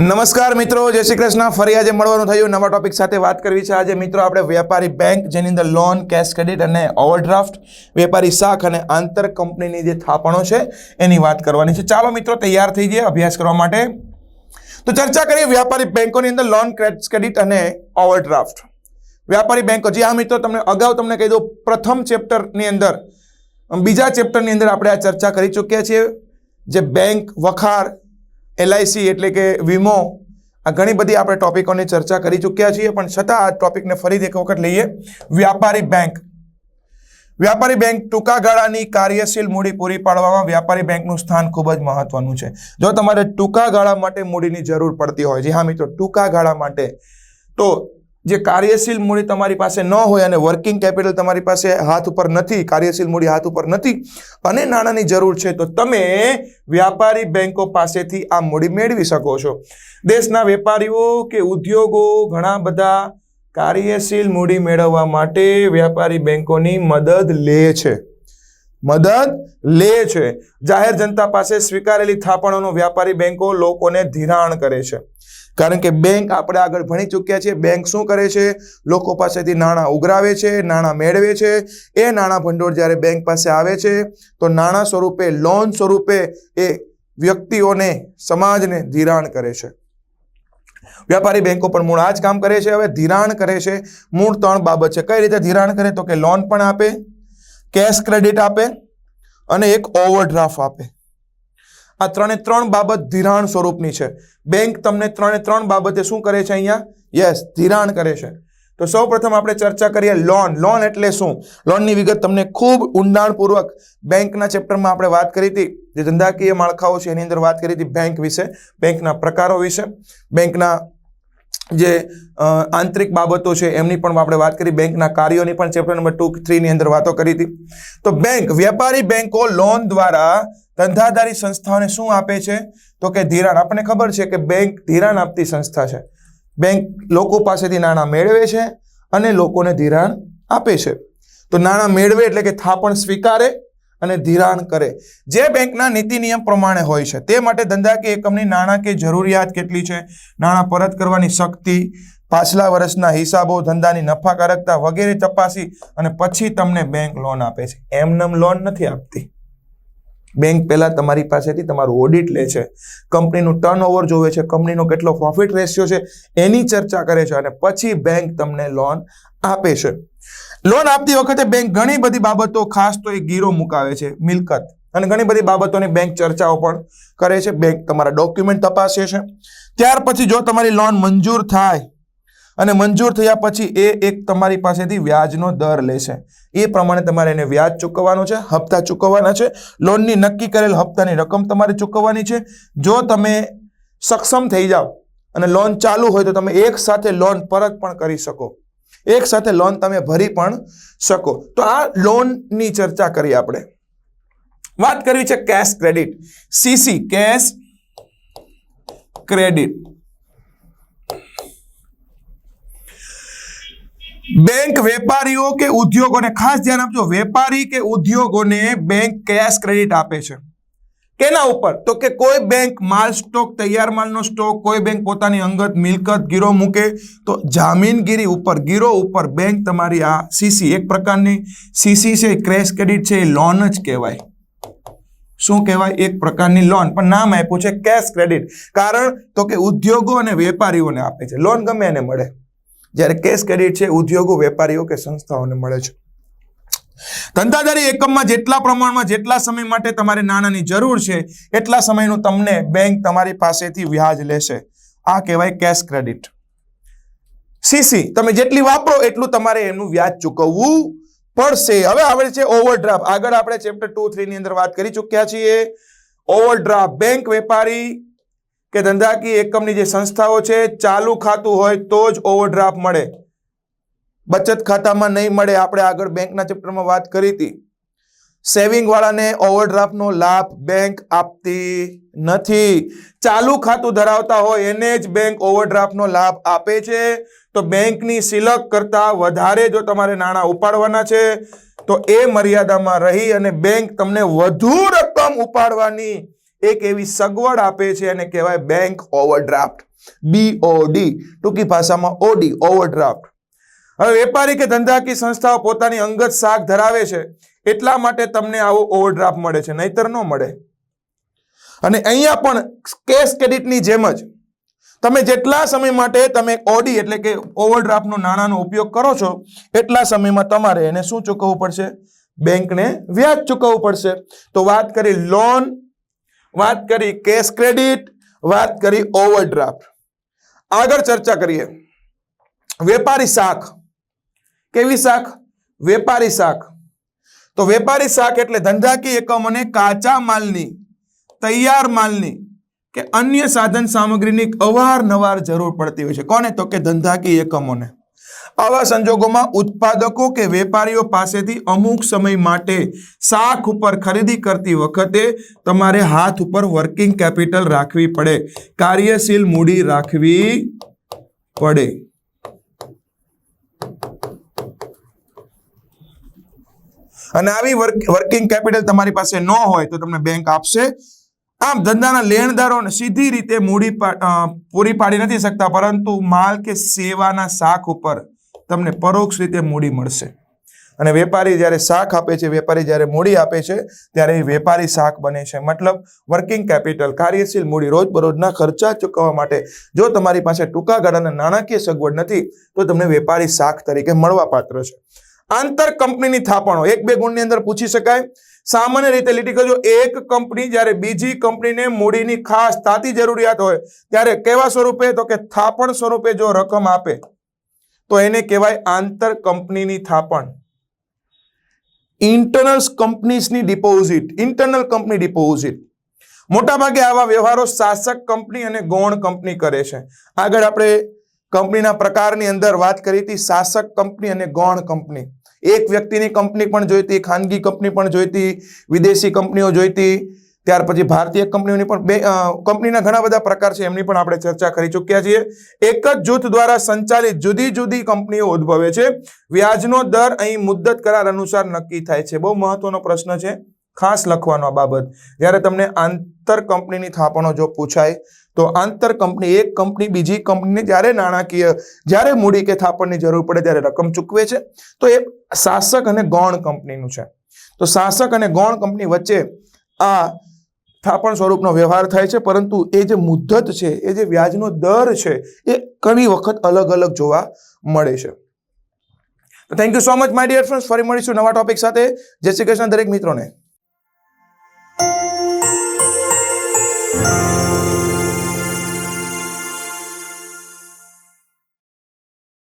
નમસ્કાર મિત્રો, જય શ્રી કૃષ્ણ. ફરી આજે મળવાનું થયું નવા ટોપિક સાથે વાત કરવી છે. આજે મિત્રો, આપણે વેપારી બેંક, જેની અંદર લોન, કેશ ક્રેડિટ અને ઓવરડ્રાફ્ટ, વેપારી શાખ અને આંતર કંપનીની જે થાપણો છે, એની વાત કરવાની છે. ચાલો મિત્રો, તૈયાર થઈ જઈએ અભ્યાસ કરવા માટે. તો ચર્ચા કરીએ વ્યાપારી બેંકોની અંદર લોન ક્રેડિટ અને ઓવરડ્રાફ્ટ. વ્યાપારી બેંકો, જે હા મિત્રો, તમને અગાઉ તમને કહી દઉં, પ્રથમ ચેપ્ટરની અંદર, બીજા ચેપ્ટરની અંદર આપણે આ ચર્ચા કરી ચૂક્યા છીએ. જે બેંક વખાર એલઆઈસી એટલે કે વીમો. આ ઘણી બધી આપણે ટોપિકોની ચર્ચા કરી ચૂક્યા છીએ, પણ છતાં આ ટોપિકને ફરી એક વખત લઈએ. વ્યાપારી બેંક. વ્યાપારી બેંક ટૂંકા ગાળાની કાર્યશીલ મૂડી પૂરી પાડવામાં વ્યાપારી બેંકનું સ્થાન ખૂબ જ મહત્વનું છે. જો તમારે ટૂંકા ગાળા માટે મૂડીની જરૂર પડતી હોય, જી હા મિત્રો, ટૂંકા ગાળા માટે, તો જે કાર્યશીલ મૂડી તમારી પાસે ન હોય અને વર્કિંગ કેપિટલ તમારી પાસે હાથ ઉપર નથી, કાર્યશીલ મૂડી હાથ ઉપર નથી, અને નાણાંની જરૂર છે, તો તમે વ્યાપારી બેંકો પાસેથી આ મૂડી મેળવી શકો છો. દેશના વેપારીઓ કે ઉદ્યોગો ઘણા બધા કાર્યશીલ મૂડી મેળવવા માટે વ્યાપારી બેંકોની મદદ લે છે. મદદ લે છે. જાહેર જનતા પાસે સ્વીકારેલી થાપણોનો વ્યાપારી બેંકો લોકોને ધિરાણ કરે છે. કારણ કે બેંક આપણે આગળ ભણી ચૂક્યા છીએ. બેંક શું કરે છે? લોકો પાસેથી નાણાં ઉઘરાવે છે, નાણાં મેળવે છે. એ નાણાં ભંડોળ જ્યારે બેંક પાસે આવે છે, તો નાણાં સ્વરૂપે લોન સ્વરૂપે એ વ્યક્તિઓને, સમાજને ધિરાણ કરે છે. વ્યાપારી બેંકો પણ મૂળ આ જ કામ કરે છે. હવે ધિરાણ કરે છે. મૂળ ત્રણ બાબત છે. કઈ રીતે ધિરાણ કરે? તો કે લોન પણ આપે કેશ ક્રેડિટ આપે અને એક ઓવરડ્રાફ્ટ આપે. આ ત્રણે ત્રણ બાબત ધિરાણ સ્વરૂપની છે. બેંક તમને ત્રણે ત્રણ બાબતે શું કરે છે અહીંયા? યસ ધિરાણ કરે છે. તો સૌ પ્રથમ આપણે ચર્ચા કરીએ લોન. લોન એટલે શું? લોનની વિગત તમને ખૂબ ઊંડાણપૂર્વક બેંકના ચેપ્ટરમાં આપણે વાત કરી હતી. જે ધંધાકીય માળખાઓ છે, એની અંદર વાત કરી હતી બેંક વિશે, બેંકના પ્રકારો વિશે. બેંકના જે આંતરિક બાબતો છે, એમની પણ આપણે વાત કરી. બેંકના કાર્યોની પણ ચેપ્ટર નંબર ટુ, થ્રીની અંદર વાતો કરી હતી. તો બેંક, વ્યાપારી બેંકો લોન દ્વારા ધંધાદારી સંસ્થાઓને શું આપે છે? તો કે ધિરાણ. આપણને ખબર છે કે બેંક ધિરાણ આપતી સંસ્થા છે. બેંક લોકો પાસેથી નાણાં મેળવે છે અને લોકોને ધિરાણ આપે છે. તો નાણાં મેળવે એટલે કે થાપણ સ્વીકારે અને ધિરાણ કરે. જે બેંકના નીતિ નિયમ પ્રમાણે હોય છે, તે માટે ધંધાકીય એકમની નાણાકીય જરૂરિયાત કેટલી છે? નાણાં પરત કરવાની શક્તિ, પાછલા વર્ષના હિસાબો, ધંધાની નફાકારકતા વગેરે તપાસી અને પછી તમને બેંક લોન આપે છે. એમનેમ લોન નથી આપતી. બેંક પહેલાં તમારી પાસેથી તમારું ઓડિટ લે છે. કંપનીનું ટર્નઓવર જોવે છે. કંપનીનો કેટલો પ્રોફિટ રેશિયો છે એની ચર્ચા કરે છે અને પછી બેંક તમને લોન આપે છે. લોન આપતી વખતે બેંક ઘણી બધી બાબતો ખાસ તો એ ગીરો મુકાવે છે. મિલકત અને ઘણી બધી બાબતોની બેંક ચર્ચાઓ પણ કરે છે. બેંક તમારા ડોક્યુમેન્ટ તપાસે છે. ત્યાર પછી જો તમારી લોન મંજૂર થાય અને મંજૂર થયા પછી એ એક તમારી પાસેથી વ્યાજનો દર લેશે. એ પ્રમાણે તમારે એને વ્યાજ ચૂકવવાનું છે, હપ્તા ચૂકવવાના છે. લોનની નક્કી કરેલ હપ્તાની રકમ તમારે ચૂકવવાની છે. જો તમે સક્ષમ થઈ જાઓ અને લોન ચાલુ હોય તો તમે એક સાથે લોન પરત પણ કરી શકો. એક સાથે લોન તમે ભરી પણ શકો. તો આ લોનની ચર્ચા કરી આપણે. વાત કરવી છે cash credit CC cash credit bank વેપારીઓ કે ઉદ્યોગોને, ખાસ ધ્યાન આપજો, વેપારી કે ઉદ્યોગોને બેંક કેશ ક્રેડિટ આપે છે. કેના ઉપર? તો કે કોઈ બેંક માલ સ્ટોક તૈયાર માલનો સ્ટોક કોઈ બેંક પોતાની અંગત મિલકત, ગીરો મૂકે, તો જામીનગીરી ઉપર, ગીરો ઉપર બેંક તમારી આ સીસી એક પ્રકારની. સીસી છે ક્રેશ ક્રેડિટ છે, એ લોન જ કહેવાય. શું કહેવાય? એક પ્રકારની લોન પણ નામ આપ્યું છે કેશ ક્રેડિટ કારણ તો કે ઉદ્યોગો અને વેપારીઓને આપે છે. લોન ગમે એને મળે. જ્યારે કેશ ક્રેડિટ છે, ઉદ્યોગો, વેપારીઓ કે સંસ્થાઓને મળે છે. ધંધાદારી એકમમાં જેટલા પ્રમાણમાં, જેટલા સમય માટે તમારે નાણાંની જરૂર છે, એટલા સમયનું તમને બેંક તમારી પાસેથી વ્યાજ લેશે. આ કહેવાય કેશ ક્રેડિટ. સીસી, તમે જેટલી વાપરો એટલું તમારે એનું વ્યાજ ચૂકવવું પડશે. હવે આવે છે ઓવરડ્રાફ્ટ. આગળ આપણે ચેપ્ટર ટુ ની અંદર વાત કરી ચૂક્યા છીએ. ઓવરડ્રાફ્ટ. બેંક વેપારી કે ધંધાકીય એકમની જે સંસ્થાઓ છે, ચાલુ ખાતું હોય તો જ ઓવરડ્રાફ્ટ મળે. બચત ખાતામાં નહીં મળે, આપણે આગળ બેંકના ચેપ્ટરમાં વાત કરી હતી. સેવિંગ વાળાને ઓવરડ્રાફ્ટનો લાભ બેંક આપતી નથી. ચાલુ ખાતું ધરાવતા હોય એને જ બેંક ઓવરડ્રાફ્ટનો લાભ આપે છે. તો બેંકની સિલક કરતા વધારે જો તમારે નાણાં ઉપાડવાના છે, તો એ મર્યાદામાં રહી અને બેંક તમને વધુ રકમ ઉપાડવાની એક એવી સગવડ આપે છે એને કહેવાય બેંક ઓવરડ્રાફ્ટ બીઓડી ટૂંકી ભાષામાં ઓડી ઓવરડ્રાફ્ટ હવે વેપારી કે ધંધાકી સંસ્થાઓ પોતાની અંગત શાખ ધરાવે છે, એટલા માટે તમને આવો ઓવરડ્રાફ્ટ મળે છે, નહીતર ન મળે. અને અહીંયા પણ કેશ ક્રેડિટની જેમ જ, તમે જેટલા સમય માટે તમે ઓડી એટલે કે ઓવરડ્રાફ્ટનો નાણાંનો ઉપયોગ કરો છો, એટલા સમયમાં તમારે એને શું ચૂકવવું પડશે? બેંકને વ્યાજ ચૂકવવું પડશે. તો વાત કરી લોન વાત કરી કેશ ક્રેડિટ, વાત કરી ઓવરડ્રાફ્ટ. આગળ ચર્ચા કરીએ. વેપારી શાખ. કેવી શાખ? વેપારી શાખ. તો વેપારી શાખ એટલે ધંધાકીય એકમોને કાચા માલની, તૈયાર માલની કે અન્ય સાધન સામગ્રીની અવારનવાર જરૂર પડતી હોય છે. કોને? તો કે ધંધાકીય એકમોને. આવા સંજોગોમાં ઉત્પાદકો કે વેપારીઓ પાસેથી અમુક સમય માટે શાખ ઉપર ખરીદી કરતી વખતે તમારે હાથ ઉપર વર્કિંગ કેપિટલ રાખવી પડે. કાર્યશીલ મૂડી રાખવી પડે. અને આવી વર્કિંગ કેપિટલ તમારી પાસે ન હોય તો તમને બેંક આપશે. આમ ધંધાના લેણદારોને સીધી રીતે મૂડી પૂરી પાડી નથી શકતા, પરંતુ માલ કે સેવાના શાખ ઉપર તમને પરોક્ષ રીતે મૂડી મળશે. અને વેપારી જ્યારે શાખ આપે છે, વેપારી જ્યારે મૂડી આપે છે, ત્યારે એ વેપારી શાખ બને છે. મતલબ વર્કિંગ કેપિટલ કાર્યશીલ મૂડી, રોજબરોજના ખર્ચા ચૂકવવા માટે જો તમારી પાસે ટૂંકા ગાળાના નાણાકીય સગવડ નથી, તો તમને વેપારી શાખ તરીકે મળવાપાત્ર છે. આંતર કંપનીની થાપણો, એક બે ગુણની અંદર પૂછી શકાય. સામાન્ય રીતે લીટી કરજો, એક કંપની જ્યારે બીજી કંપનીને મૂડીની ખાસ તાતી જરૂરિયાત હોય, ત્યારે કેવા સ્વરૂપે? તો કે થાપણ સ્વરૂપે જો રકમ આપે તો એને કહેવાય આંતર કંપનીની થાપણ. ઇન્ટરનલ કંપનીઝની ડિપોઝિટ, ઇન્ટરનલ કંપની ડિપોઝિટ. મોટાભાગે આવા વ્યવહારો શાસક કંપની અને ગૌણ કંપની કરે છે. આગળ આપણે કંપનીના પ્રકારની અંદર વાત કરી હતી, શાસક કંપની અને ગૌણ કંપની. એક વ્યક્તિની કંપની પણ જોઈતી, ખાનગી કંપની પણ જોઈતી, વિદેશી કંપનીઓ જોઈતી ત્યાર પછી ભારતીય કંપનીઓની પણ બે કંપનીના ઘણા બધા પ્રકાર છે, એમની પણ આપણે ચર્ચા કરી ચૂક્યા છીએ. એક જ જૂથ દ્વારા સંચાલિત જુદી જુદી કંપનીઓ ઉદ્ભવે છે. વ્યાજનો દર અહીં મુદ્દત કરાર અનુસાર નક્કી થાય છે. બહુ મહત્વનો પ્રશ્ન છે. ખાસ લખવાનો બાબત. જ્યારે તમને આંતર કંપનીની થાપણો જો પૂછાય, તો આંતર કંપની એક કંપની, બીજી કંપનીને જ્યારે નાણાકીય, જ્યારે મૂડી કે થાપણની જરૂર પડે ત્યારે રકમ ચૂકવે છે. તો એ શાસક અને ગૌણ કંપનીનું છે. તો શાસક અને ગૌણ કંપની વચ્ચે આ થાપણ સ્વરૂપનો વ્યવહાર થાય છે, પરંતુ એ જે મુદ્દત છે, એ જે વ્યાજનો દર છે, એ ઘણી વખત અલગ અલગ જોવા મળે છે. તો thank you so much my dear friends ફરી મળીશું નવા ટોપિક સાથે. જય શ્રી કૃષ્ણ, દરેક મિત્રોને.